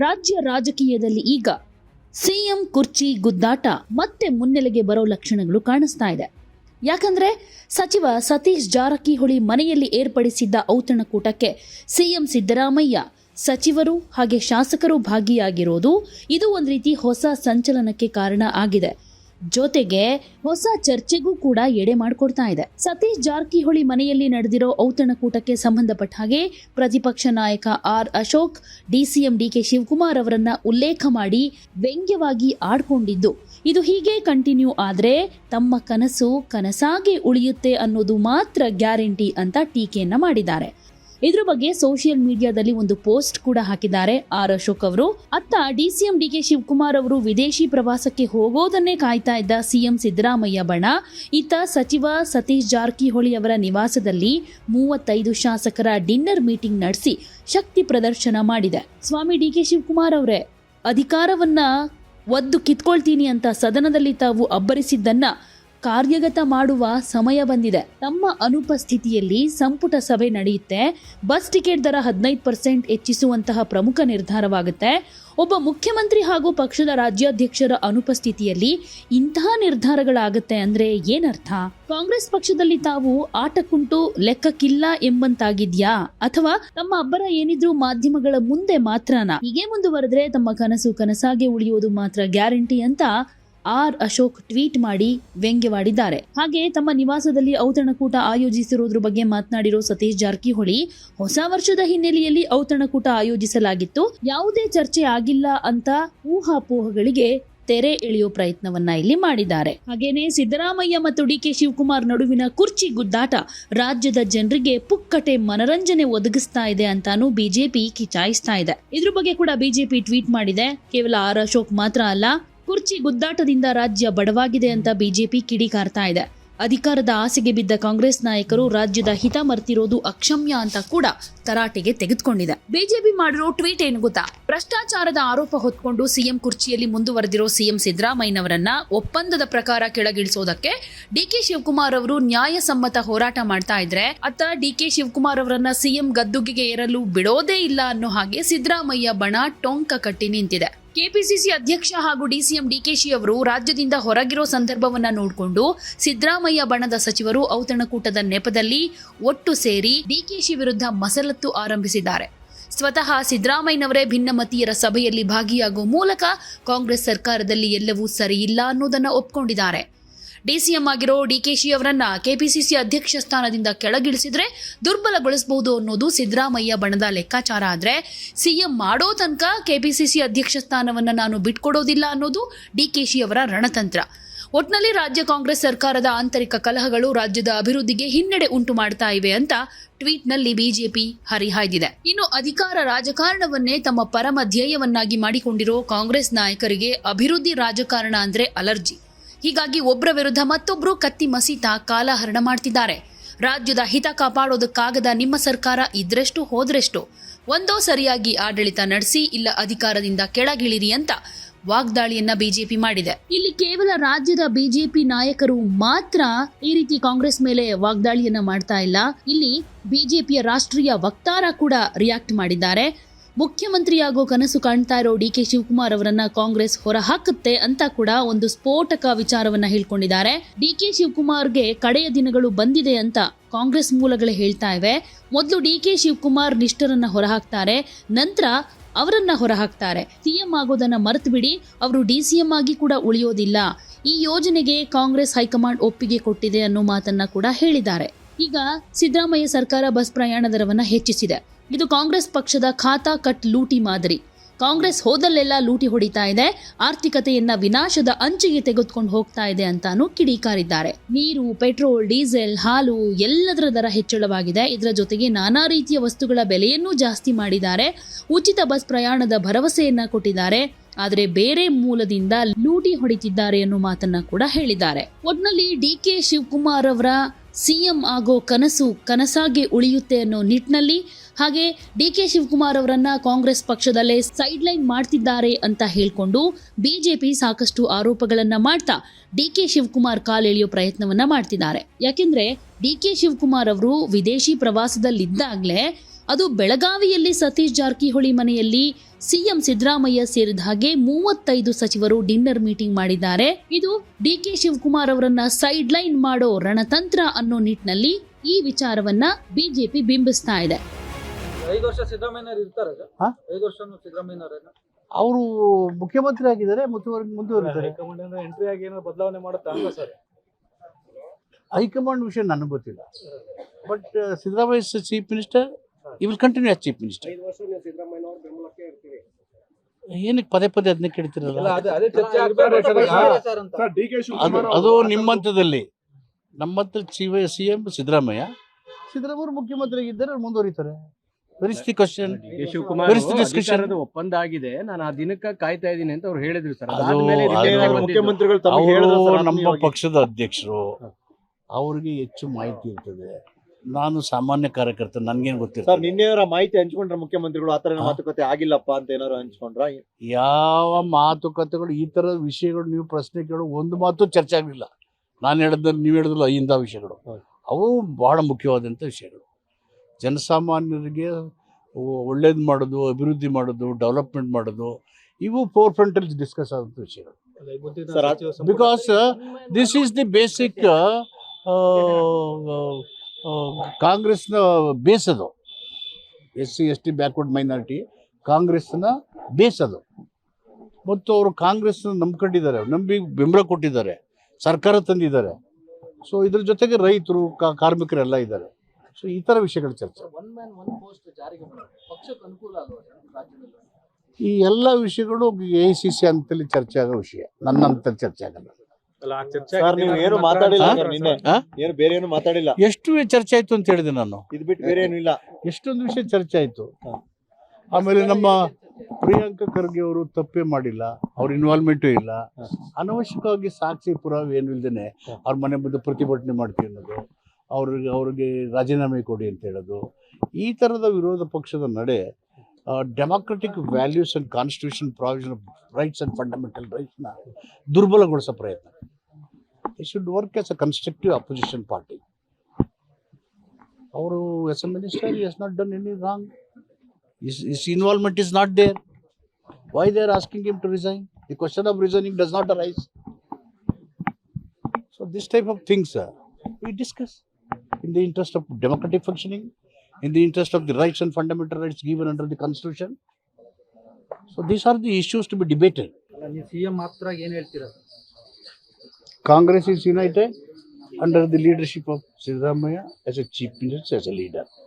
ರಾಜ್ಯ ರಾಜಕೀಯದಲ್ಲಿ ಈಗ ಸಿಎಂ ಕುರ್ಚಿ ಗುದ್ದಾಟ ಮತ್ತೆ ಮುನ್ನೆಲೆಗೆ ಬರೋ ಲಕ್ಷಣಗಳು ಕಾಣಿಸ್ತಾ ಇದೆ. ಯಾಕಂದ್ರೆ ಸಚಿವ ಸತೀಶ್ ಜಾರಕಿಹೊಳಿ ಮನೆಯಲ್ಲಿ ಏರ್ಪಡಿಸಿದ್ದ ಔತಣಕೂಟಕ್ಕೆ ಸಿಎಂ ಸಿದ್ದರಾಮಯ್ಯ ಸಚಿವರು ಹಾಗೆ ಶಾಸಕರು ಭಾಗಿಯಾಗಿರೋದು ಇದು ಒಂದು ರೀತಿ ಹೊಸ ಸಂಚಲನಕ್ಕೆ ಕಾರಣ ಆಗಿದೆ. ಜೊತೆಗೆ ಹೊಸ ಚರ್ಚೆಗೂ ಕೂಡ ಎಡೆ ಮಾಡಿಕೊಡ್ತಾ ಇದೆ. ಸತೀಶ್ ಜಾರಕಿಹೊಳಿ ಮನೆಯಲ್ಲಿ ನಡೆದಿರೋ ಔತಣಕೂಟಕ್ಕೆ ಸಂಬಂಧಪಟ್ಟ ಹಾಗೆ ಪ್ರತಿಪಕ್ಷ ನಾಯಕ R Ashok DCM DK Shivakumar ಅವರನ್ನ ಉಲ್ಲೇಖ ಮಾಡಿ ವ್ಯಂಗ್ಯವಾಗಿ ಆಡ್ಕೊಂಡಿದ್ದು. ಇದು ಹೀಗೆ ಕಂಟಿನ್ಯೂ ಆದ್ರೆ ತಮ್ಮ ಕನಸು ಕನಸಾಗಿ ಉಳಿಯುತ್ತೆ ಅನ್ನೋದು ಮಾತ್ರ ಗ್ಯಾರಂಟಿ ಅಂತ ಟೀಕೆಯನ್ನ ಮಾಡಿದ್ದಾರೆ. ಇದ್ರ ಬಗ್ಗೆ ಸೋಷಿಯಲ್ ಮೀಡಿಯಾದಲ್ಲಿ ಒಂದು ಪೋಸ್ಟ್ ಕೂಡ ಹಾಕಿದ್ದಾರೆ ಆರ್ ಅಶೋಕ್ ಅವರು. ಅತ್ತ ಡಿಸಿಎಂ ಡಿಕೆ ಶಿವಕುಮಾರ್ ಅವರು ವಿದೇಶಿ ಪ್ರವಾಸಕ್ಕೆ ಹೋಗೋದನ್ನೇ ಕಾಯ್ತಾ ಇದ್ದ ಸಿಎಂ ಸಿದ್ದರಾಮಯ್ಯ ಬಣ. ಇತ್ತ ಸಚಿವ ಸತೀಶ್ ಜಾರಕಿಹೊಳಿ ಅವರ ನಿವಾಸದಲ್ಲಿ ಮೂವತ್ತೈದು ಶಾಸಕರ ಡಿನ್ನರ್ ಮೀಟಿಂಗ್ ನಡೆಸಿ ಶಕ್ತಿ ಪ್ರದರ್ಶನ ಮಾಡಿದೆ. ಸ್ವಾಮಿ ಡಿಕೆ ಶಿವಕುಮಾರ್ ಅವರೇ, ಅಧಿಕಾರವನ್ನ ಒದ್ದು ಕಿತ್ಕೊಳ್ತೀನಿ ಅಂತ ಸದನದಲ್ಲಿ ತಾವು ಅಬ್ಬರಿಸಿದ್ದನ್ನ ಕಾರ್ಯಗತ ಮಾಡುವ ಸಮಯ ಬಂದಿದೆ. ತಮ್ಮ ಅನುಪಸ್ಥಿತಿಯಲ್ಲಿ ಸಂಪುಟ ಸಭೆ ನಡೆಯುತ್ತೆ. ಬಸ್ ಟಿಕೆಟ್ ದರ ಹದಿನೈದು ಪರ್ಸೆಂಟ್ ಹೆಚ್ಚಿಸುವಂತಹ ಪ್ರಮುಖ ನಿರ್ಧಾರವಾಗುತ್ತೆ. ಒಬ್ಬ ಮುಖ್ಯಮಂತ್ರಿ ಹಾಗೂ ಪಕ್ಷದ ರಾಜ್ಯಾಧ್ಯಕ್ಷರ ಅನುಪಸ್ಥಿತಿಯಲ್ಲಿ ಇಂತಹ ನಿರ್ಧಾರಗಳಾಗುತ್ತೆ ಅಂದ್ರೆ ಏನರ್ಥ? ಕಾಂಗ್ರೆಸ್ ಪಕ್ಷದಲ್ಲಿ ತಾವು ಆಟಕ್ಕುಂಟು ಲೆಕ್ಕಕ್ಕಿಲ್ಲ ಎಂಬಂತಾಗಿದ್ಯಾ? ಅಥವಾ ತಮ್ಮ ಅಬ್ಬರ ಏನಿದ್ರು ಮಾಧ್ಯಮಗಳ ಮುಂದೆ ಮಾತ್ರನಾ? ಹೀಗೆ ಮುಂದುವರೆದ್ರೆ ತಮ್ಮ ಕನಸು ಕನಸಾಗೆ ಉಳಿಯೋದು ಮಾತ್ರ ಗ್ಯಾರಂಟಿ ಅಂತ ಆರ್ ಅಶೋಕ್ ಟ್ವೀಟ್ ಮಾಡಿ ವ್ಯಂಗ್ಯವಾಡಿದ್ದಾರೆ. ಹಾಗೆ ತಮ್ಮ ನಿವಾಸದಲ್ಲಿ ಔತಣಕೂಟ ಆಯೋಜಿಸಿರುವುದರ ಬಗ್ಗೆ ಮಾತನಾಡಿರೋ ಸತೀಶ್ ಜಾರಕಿಹೊಳಿ, ಹೊಸ ವರ್ಷದ ಹಿನ್ನೆಲೆಯಲ್ಲಿ ಔತಣಕೂಟ ಆಯೋಜಿಸಲಾಗಿತ್ತು. ಯಾವುದೇ ಚರ್ಚೆ ಆಗಿಲ್ಲ ಅಂತ ಊಹಾಪೋಹಗಳಿಗೆ ತೆರೆ ಎಳೆಯೋ ಪ್ರಯತ್ನವನ್ನ ಇಲ್ಲಿ ಮಾಡಿದ್ದಾರೆ. ಹಾಗೇನೆ ಸಿದ್ದರಾಮಯ್ಯ ಮತ್ತು ಡಿ ಕೆ ಶಿವಕುಮಾರ್ ನಡುವಿನ ಕುರ್ಚಿ ಗುದ್ದಾಟ ರಾಜ್ಯದ ಜನರಿಗೆ ಪುಕ್ಕಟೆ ಮನರಂಜನೆ ಒದಗಿಸ್ತಾ ಇದೆ ಅಂತಾನು ಬಿಜೆಪಿ ಕಿಚಾಯಿಸ್ತಾ ಇದೆ. ಇದ್ರ ಬಗ್ಗೆ ಕೂಡ ಬಿಜೆಪಿ ಟ್ವೀಟ್ ಮಾಡಿದೆ. ಕೇವಲ ಆರ್ ಅಶೋಕ್ ಮಾತ್ರ ಅಲ್ಲ ಕುರ್ಚಿ ಗುದ್ದಾಟದಿಂದ ರಾಜ್ಯ ಬಡವಾಗಿದೆ ಅಂತ ಬಿಜೆಪಿ ಕಿಡಿಕಾರ್ತಾ ಇದೆ. ಅಧಿಕಾರದ ಆಸೆಗೆ ಬಿದ್ದ ಕಾಂಗ್ರೆಸ್ ನಾಯಕರು ರಾಜ್ಯದ ಹಿತ ಮರ್ತಿರೋದು ಅಕ್ಷಮ್ಯ ಅಂತ ಕೂಡ ತರಾಟೆಗೆ ತೆಗೆದುಕೊಂಡಿದೆ. ಬಿಜೆಪಿ ಮಾಡಿರೋ ಟ್ವೀಟ್ ಏನು ಗೊತ್ತಾ? ಭ್ರಷ್ಟಾಚಾರದ ಆರೋಪ ಹೊತ್ಕೊಂಡು ಸಿಎಂ ಕುರ್ಚಿಯಲ್ಲಿ ಮುಂದುವರೆದಿರೋ ಸಿಎಂ ಸಿದ್ದರಾಮಯ್ಯನವರನ್ನ ಒಪ್ಪಂದದ ಪ್ರಕಾರ ಕೆಳಗಿಳಿಸೋದಕ್ಕೆ ಡಿಕೆ ಶಿವಕುಮಾರ್ ಅವರು ನ್ಯಾಯಸಮ್ಮತ ಹೋರಾಟ ಮಾಡ್ತಾ ಇದ್ರೆ ಅತ್ತ ಡಿಕೆ ಶಿವಕುಮಾರ್ ಅವರನ್ನ ಸಿಎಂ ಗದ್ದುಗೆಗೆ ಏರಲು ಬಿಡೋದೇ ಇಲ್ಲ ಅನ್ನೋ ಹಾಗೆ ಸಿದ್ದರಾಮಯ್ಯ ಬಣ ಟೊಂಕ ಕಟ್ಟಿ ನಿಂತಿದೆ. ಕೆಪಿಸಿಸಿ ಅಧ್ಯಕ್ಷ ಹಾಗೂ ಡಿಸಿಎಂ ಡಿಕೆಶಿ ಅವರು ರಾಜ್ಯದಿಂದ ಹೊರಗಿರೋ ಸಂದರ್ಭವನ್ನ ನೋಡಿಕೊಂಡು ಸಿದ್ದರಾಮಯ್ಯ ಬಣದ ಸಚಿವರು ಔತಣಕೂಟದ ನೆಪದಲ್ಲಿ ಒಟ್ಟು ಸೇರಿ ಡಿಕೆಶಿ ವಿರುದ್ಧ ಮಸಲತ್ತು ಆರಂಭಿಸಿದ್ದಾರೆ. ಸ್ವತಃ ಸಿದ್ದರಾಮಯ್ಯನವರೇ ಭಿನ್ನಮತೀಯರ ಸಭೆಯಲ್ಲಿ ಭಾಗಿಯಾಗುವ ಮೂಲಕ ಕಾಂಗ್ರೆಸ್ ಸರ್ಕಾರದಲ್ಲಿ ಎಲ್ಲವೂ ಸರಿಯಿಲ್ಲ ಅನ್ನೋದನ್ನ ಒಪ್ಕೊಂಡಿದ್ದಾರೆ. ಡಿಸಿಎಂ ಆಗಿರೋ ಡಿಕೆಶಿ ಅವರನ್ನ ಕೆಪಿಸಿಸಿ ಅಧ್ಯಕ್ಷ ಸ್ಥಾನದಿಂದ ಕೆಳಗಿಳಿಸಿದ್ರೆ ದುರ್ಬಲಗೊಳಿಸಬಹುದು ಅನ್ನೋದು ಸಿದ್ದರಾಮಯ್ಯ ಬಣದ ಲೆಕ್ಕಾಚಾರ. ಆದ್ರೆ ಸಿಎಂ ಮಾಡೋ ತನಕ ಕೆಪಿಸಿಸಿ ಅಧ್ಯಕ್ಷ ಸ್ಥಾನವನ್ನು ನಾನು ಬಿಟ್ಕೊಡೋದಿಲ್ಲ ಅನ್ನೋದು ಡಿಕೆಶಿ ಅವರ ರಣತಂತ್ರ. ಒಟ್ನಲ್ಲಿ ರಾಜ್ಯ ಕಾಂಗ್ರೆಸ್ ಸರ್ಕಾರದ ಆಂತರಿಕ ಕಲಹಗಳು ರಾಜ್ಯದ ಅಭಿವೃದ್ಧಿಗೆ ಹಿನ್ನಡೆ ಉಂಟು ಮಾಡ್ತಾ ಇವೆ ಅಂತ ಟ್ವೀಟ್ನಲ್ಲಿ ಬಿಜೆಪಿ ಹರಿಹಾಯ್ದಿದೆ. ಇನ್ನು ಅಧಿಕಾರ ರಾಜಕಾರಣವನ್ನೇ ತಮ್ಮ ಪರಮ ಧ್ಯೇಯವನ್ನಾಗಿ ಮಾಡಿಕೊಂಡಿರೋ ಕಾಂಗ್ರೆಸ್ ನಾಯಕರಿಗೆ ಅಭಿವೃದ್ಧಿ ರಾಜಕಾರಣ ಅಂದ್ರೆ ಅಲರ್ಜಿ. ಹೀಗಾಗಿ ಒಬ್ಬರ ವಿರುದ್ಧ ಮತ್ತೊಬ್ಬರು ಕತ್ತಿ ಮಸೀತಾ ಕಾಲಹರಣ ಮಾಡ್ತಿದ್ದಾರೆ. ರಾಜ್ಯದ ಹಿತ ಕಾಪಾಡೋದಕ್ಕಾಗದ ನಿಮ್ಮ ಸರ್ಕಾರ ಇದ್ರೆಷ್ಟು ಹೋದ್ರೆಷ್ಟು? ಒಂದೋ ಸರಿಯಾಗಿ ಆಡಳಿತ ನಡೆಸಿ, ಇಲ್ಲ ಅಧಿಕಾರದಿಂದ ಕೆಳಗಿಳಿರಿ ಅಂತ ವಾಗ್ದಾಳಿಯನ್ನ ಬಿಜೆಪಿ ಮಾಡಿದೆ. ಇಲ್ಲಿ ಕೇವಲ ರಾಜ್ಯದ ಬಿಜೆಪಿ ನಾಯಕರು ಮಾತ್ರ ಈ ರೀತಿ ಕಾಂಗ್ರೆಸ್ ಮೇಲೆ ವಾಗ್ದಾಳಿಯನ್ನ ಮಾಡ್ತಾ ಇಲ್ಲ. ಇಲ್ಲಿ ಬಿಜೆಪಿಯ ರಾಷ್ಟ್ರೀಯ ವಕ್ತಾರ ಕೂಡ ರಿಯಾಕ್ಟ್ ಮಾಡಿದ್ದಾರೆ. ಮುಖ್ಯಮಂತ್ರಿಯಾಗೋ ಕನಸು ಕಾಣ್ತಾ ಇರೋ ಡಿ ಕೆ ಶಿವಕುಮಾರ್ ಅವರನ್ನ ಕಾಂಗ್ರೆಸ್ ಹೊರಹಾಕುತ್ತೆ ಅಂತ ಕೂಡ ಒಂದು ಸ್ಫೋಟಕ ವಿಚಾರವನ್ನ ಹೇಳ್ಕೊಂಡಿದ್ದಾರೆ. ಡಿ ಕೆ ಶಿವಕುಮಾರ್ಗೆ ಕಡೆಯ ದಿನಗಳು ಬಂದಿದೆ ಅಂತ ಕಾಂಗ್ರೆಸ್ ಮೂಲಗಳೇ ಹೇಳ್ತಾ ಇವೆ. ಮೊದಲು ಡಿ ಕೆ ಶಿವಕುಮಾರ್ ನಿಷ್ಠರನ್ನ ಹೊರಹಾಕ್ತಾರೆ, ನಂತರ ಅವರನ್ನ ಹೊರಹಾಕ್ತಾರೆ. ಸಿಎಂ ಆಗೋದನ್ನ ಮರೆತು ಬಿಡಿ ಅವರು ಡಿ ಸಿಎಂ ಆಗಿ ಕೂಡ ಉಳಿಯೋದಿಲ್ಲ. ಈ ಯೋಜನೆಗೆ ಕಾಂಗ್ರೆಸ್ ಹೈಕಮಾಂಡ್ ಒಪ್ಪಿಗೆ ಕೊಟ್ಟಿದೆ ಅನ್ನೋ ಮಾತನ್ನ ಕೂಡ ಹೇಳಿದ್ದಾರೆ. ಈಗ ಸಿದ್ದರಾಮಯ್ಯ ಸರ್ಕಾರ ಬಸ್ ಪ್ರಯಾಣ ದರವನ್ನು ಹೆಚ್ಚಿಸಿದೆ. ಇದು ಕಾಂಗ್ರೆಸ್ ಪಕ್ಷದ ಖಾತಾ ಕಟ್ ಲೂಟಿ ಮಾದರಿ. ಕಾಂಗ್ರೆಸ್ ಹೋದಲ್ಲೆಲ್ಲ ಲೂಟಿ ಹೊಡಿತಾ ಇದೆ, ಆರ್ಥಿಕತೆಯನ್ನ ವಿನಾಶದ ಅಂಚಿಗೆ ತೆಗೆದುಕೊಂಡು ಹೋಗ್ತಾ ಇದೆ ಅಂತಾನು ಕಿಡಿಕಾರಿದ್ದಾರೆ. ನೀರು, ಪೆಟ್ರೋಲ್, ಡೀಸೆಲ್, ಹಾಲು ಎಲ್ಲದರ ದರ ಹೆಚ್ಚಳವಾಗಿದೆ. ಇದರ ಜೊತೆಗೆ ನಾನಾ ರೀತಿಯ ವಸ್ತುಗಳ ಬೆಲೆಯನ್ನೂ ಜಾಸ್ತಿ ಮಾಡಿದ್ದಾರೆ. ಉಚಿತ ಬಸ್ ಪ್ರಯಾಣದ ಭರವಸೆಯನ್ನ ಕೊಟ್ಟಿದ್ದಾರೆ. ಆದರೆ ಬೇರೆ ಮೂಲದಿಂದ ಲೂಟಿ ಹೊಡಿತಿದ್ದಾರೆ ಅನ್ನೋ ಮಾತನ್ನ ಕೂಡ ಹೇಳಿದ್ದಾರೆ. ಒಟ್ನಲ್ಲಿ ಡಿ ಕೆ ಶಿವಕುಮಾರ್ ಅವರ ಸಿಎಂ ಆಗೋ ಕನಸು ಕನಸಾಗಿ ಉಳಿಯುತ್ತೆ ಅನ್ನೋ ನಿಟ್ಟಿನಲ್ಲಿ ಹಾಗೆ ಡಿ ಕೆ ಶಿವಕುಮಾರ್ ಅವರನ್ನ ಕಾಂಗ್ರೆಸ್ ಪಕ್ಷದಲ್ಲೇ ಸೈಡ್ ಲೈನ್ ಮಾಡ್ತಿದ್ದಾರೆ ಅಂತ ಹೇಳಿಕೊಂಡು ಬಿಜೆಪಿ ಸಾಕಷ್ಟು ಆರೋಪಗಳನ್ನ ಮಾಡ್ತಾ ಡಿ ಕೆ ಶಿವಕುಮಾರ್ ಕಾಲೆಳೆಯೋ ಪ್ರಯತ್ನವನ್ನ ಮಾಡ್ತಿದ್ದಾರೆ. ಯಾಕೆಂದ್ರೆ ಡಿ ಕೆ ಶಿವಕುಮಾರ್ ಅವರು ವಿದೇಶಿ ಪ್ರವಾಸದಲ್ಲಿದ್ದಾಗಲೇ ಅದು ಬೆಳಗಾವಿಯಲ್ಲಿ ಸತೀಶ್ ಜಾರಕಿಹೊಳಿ ಮನೆಯಲ್ಲಿ ಸಿಎಂ ಸಿದ್ದರಾಮಯ್ಯ ಸೇರಿದ ಹಾಗೆ ಮೂವತ್ತೈದು ಸಚಿವರು ಡಿನ್ನರ್ ಮೀಟಿಂಗ್ ಮಾಡಿದ್ದಾರೆ. ಇದು ಡಿ ಕೆ ಶಿವಕುಮಾರ್ ಅವರನ್ನ ಸೈಡ್ ಲೈನ್ ಮಾಡೋ ರಣತಂತ್ರ ಅನ್ನೋ ನಿಟ್ಟಿನಲ್ಲಿ ಈ ವಿಚಾರವನ್ನ ಬಿಜೆಪಿ ಬಿಂಬಿಸ್ತಾ ಇದೆ. ಅವರು ಮುಖ್ಯಮಂತ್ರಿ ಆಗಿದ್ದಾರೆ ಹೈಕಮಾಂಡ್ ವಿಷಯ ನನಗೆ ಗೊತ್ತಿಲ್ಲ. But Siddaramaiah chief minister he will continue as chief minister ಏನಕ್ಕೆ ಪದೇ ಪದೇ ಅದನ್ನ ಕೇಳ್ತಿರಲ್ಲ ಅದೇ ನಿಮ್ಮಂತದಲ್ಲಿ ನಮ್ಮಂತ ಸಿ ಎಂ ಸಿದ್ದರಾಮಯ್ಯ. ಸಿದ್ದರಾಮಯ್ಯ ಮುಖ್ಯಮಂತ್ರಿ ಅವ್ರು ಮುಂದುವರಿತಾರೆ. ಪರಿಸ್ಥಿತಿ ಕ್ವಶನ್ ಪರಿಸ್ಥಿತಿ ಶಿವಕುಮಾರ್? ಅಧಿಕಾರದ ಒಪ್ಪಂದ ಆಗಿದೆ ನಾನು ಆ ದಿನಕ್ಕೆ ಕಾಯ್ತಾ ಇದ್ದೀನಿ ಅಂತ ಅವ್ರು ಹೇಳಿದ್ರು ಸರ್. ಮುಖ್ಯಮಂತ್ರಿಗಳು ತಮಗೆ ಹೇಳಿದ್ರು ಸರ್ ನಮ್ಮ ಪಕ್ಷದ ಅಧ್ಯಕ್ಷರು. ಅವ್ರಿಗೆ ಹೆಚ್ಚು ಮಾಹಿತಿ ಇರ್ತದೆ. ನಾನು ಸಾಮಾನ್ಯ ಕಾರ್ಯಕರ್ತ ನನ್ಗೇನು ಸರ್ ನಿನ್ನೆ ಮಾಹಿತಿ ಹಂಚ್ಕೊಂಡ್ರ ಮುಖ್ಯಮಂತ್ರಿಗಳು ಆತರ. ಮಾತುಕತೆ ಆಗಿಲ್ಲಪ್ಪ ಅಂತ ಏನಾರು ಹಂಚ್ಕೊಂಡ್ರ? ಯಾವ ಮಾತುಕತೆಗಳು ಈ ಥರದ ವಿಷಯಗಳು ನೀವು ಪ್ರಶ್ನೆ ಕೇಳೋ ಒಂದು ಮಾತು ಚರ್ಚೆ ಆಗಲಿಲ್ಲ. ನಾನು ಹೇಳಿದ್ರೆ ನೀವು ಹೇಳಿದ್ರಲ್ಲ ಇಂಥ ವಿಷಯಗಳು. ಅವು ಬಹಳ ಮುಖ್ಯವಾದಂಥ ವಿಷಯಗಳು. ಜನಸಾಮಾನ್ಯರಿಗೆ ಒಳ್ಳೇದು ಮಾಡೋದು ಅಭಿವೃದ್ಧಿ ಮಾಡೋದು ಡೆವಲಪ್ಮೆಂಟ್ ಮಾಡೋದು ಇವು ಫೋರ್ ಫ್ರಂಟಲ್ಲಿ ಡಿಸ್ಕಸ್ ಆದಂಥ ವಿಷಯಗಳು. Because this is the basic ಕಾಂಗ್ರೆಸ್ನ ಬೇಸದು. S C S T backward minority ಕಾಂಗ್ರೆಸ್ನ ಬೇಸದು. ಮತ್ತು ಅವರು ಕಾಂಗ್ರೆಸ್ನ ನಂಬ್ಕೊಂಡಿದ್ದಾರೆ. ನಂಬಿ ಬೆಂಬಲ ಕೊಟ್ಟಿದ್ದಾರೆ. ಸರ್ಕಾರ ತಂದಿದ್ದಾರೆ. ಸೊ ಇದ್ರ ಜೊತೆಗೆ ರೈತರು ಕಾರ್ಮಿಕರೆಲ್ಲ ಇದ್ದಾರೆ. ಸೊ ಈ ಥರ ವಿಷಯಗಳ ಚರ್ಚೆ. ಈ ಎಲ್ಲ ವಿಷಯಗಳು ಎ ಸಿ ಸಿ ಅಂತಲ್ಲಿ ಚರ್ಚೆ ಆಗೋ ವಿಷಯ. ನನ್ನಂತ ಚರ್ಚೆ ಆಗಲ್ಲ. ಸರ್ ನೀವು ಏನು ಮಾತಾಡಿಲ್ಲ ಸರ್ ನಿನ್ನೆ. ಏನು ಬೇರೆ ಏನು ಮಾತಾಡಿಲ್ಲ. ಎಷ್ಟು ಚರ್ಚೆ ಆಯ್ತು ಅಂತ ಹೇಳಿದೆ ನಾನು. ಇದು ಬಿಟ್ಟು ಬೇರೆ ಏನು ಇಲ್ಲ. ಎಷ್ಟೊಂದು ವಿಷಯ ಚರ್ಚೆ ಆಯ್ತು. ಆಮೇಲೆ ನಮ್ಮ ಪ್ರಿಯಾಂಕ ಖರ್ಗೆ ಅವರು ತಪ್ಪೇ ಮಾಡಿಲ್ಲ ಅವ್ರ ಇನ್ವಾಲ್ವ್ಮೆಂಟು ಇಲ್ಲ. ಅನವಶ್ಯಕವಾಗಿ ಸಾಕ್ಷಿ ಪುರಾವೆ ಏನು ಇಲ್ದೇನೆ. ಅವ್ರ ಮನೆ ಮುಂದೆ ಪ್ರತಿಭಟನೆ ಮಾಡ್ತೀವಿ ಅನ್ನೋದು ಅವ್ರಿಗೆ ಅವ್ರಿಗೆ ರಾಜೀನಾಮೆ ಕೊಡಿ ಅಂತ ಹೇಳೋದು. ಈ ಥರದ ವಿರೋಧ ಪಕ್ಷದ ನಡೆ democratic values and constitution provision of rights and fundamental ರೈಟ್ಸ್ನ ದುರ್ಬಲಗೊಳಿಸೋ ಪ್ರಯತ್ನ. They should work as a constructive opposition party ಅವರು as a minister has not done any wrong his, his involvement is not there. Why they are asking him to resign? The question of resigning does not arise. So this type of things uh, we discuss in the interest of democratic functioning, in the interest of the rights and fundamental rights given under the constitution. So these are the issues to be debated. ನೀವು CM ಮಾತ್ರ ಏನ್ ಹೇಳ್ತೀರಾ Congress is united under the leadership of Siddhamaya as a chief minister, as a leader.